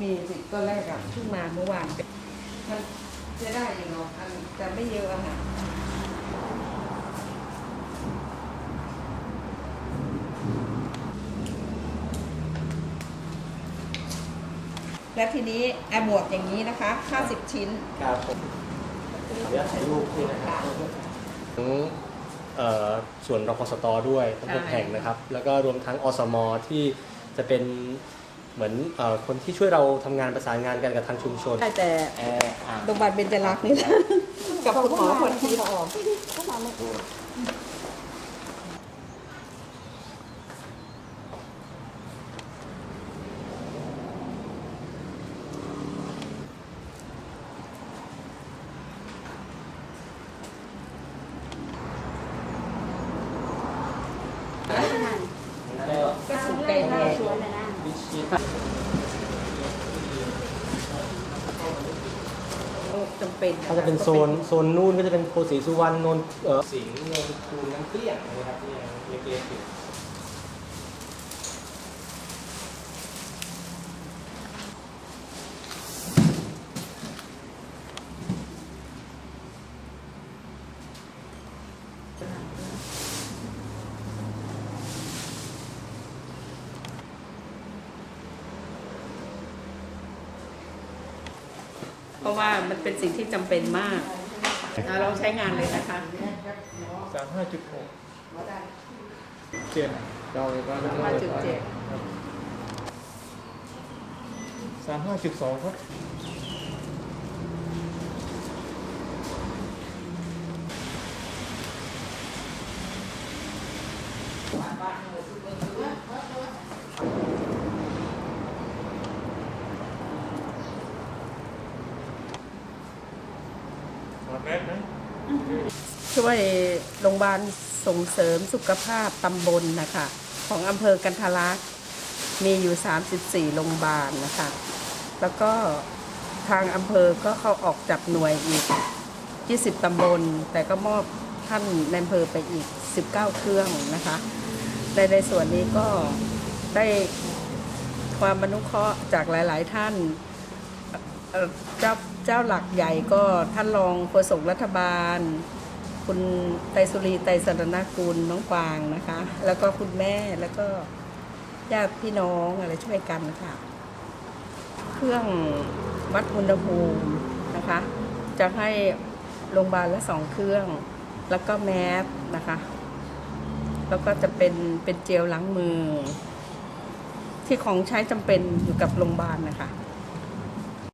มีสิตอนแรกอะเพิ่งมาเมื่อวานมันจะได้อยู่เนาะอันแต่ไม่เยอะอะค่ะและทีนี้แอบวกอย่างนี้นะคะ 50 ชิ้นครับผมเดี๋ยวถ่ายรูปด้วยนะครับทั้งเอ่อส่วนรพสตด้วยทั้งหกใช่แห่งนะครับ แล้วก็รวมทั้งอสมที่จะเป็น เหมือนเอ่อคนที่ช่วยเราทำงานประสานงานกันกับทางชุมชนได้แต่แอร์อ่างโรงพยาบาลเบญจรักษ์นี่แหละกับคุณหมอคนที่ออกแล้วก็สุดไก่แดงวิชิต จำเป็นถ้าจะเป็นโซนโซนนู่นก็จะเป็นโพสีสุวรรณนนท์เอ่อสิงห์นนท์คูนน้ำเกลี้ยงนะครับที่ยังเล็กๆอยู่ ราะว่ามันเป็นสิ่งที่จำเป็นมากอะเราใช้งานเลยนะคะ สามห้าจุดหกเจ็ดเราก็มาจุดเจ็ดสามห้าจุดสองครับ ถอดแมสนะ ช่วยโรงพยาบาลส่งเสริมสุขภาพตำบลนะคะ ของอำเภอกันทะลักมีอยู่ 34 โรงพยาบาลนะคะ แล้วก็ทางอำเภอก็เข้าออกจับหน่วยอีก 20 ตำบล แต่ก็มอบท่านในอำเภอไปอีก 19 เครื่องนะคะ ในในส่วนนี้ก็ได้ความมนุเคราะห์จากหลาย ๆ ท่านเจ้า เจ้าหลักใหญ่ก็ท่านรองโฆษกรัฐบาล คุณไตสุรีไตสรณกุลน้องกวางนะคะ แล้วก็คุณแม่แล้วก็ญาติพี่น้องอะไรช่วยกันค่ะ เครื่องวัดอุณหภูมินะคะ จะให้โรงพยาบาลละสองเครื่อง แล้วก็แมสนะคะ แล้วก็จะเป็นเป็นเจลล้างมือ ที่ของใช้จำเป็นอยู่กับโรงพยาบาลนะคะ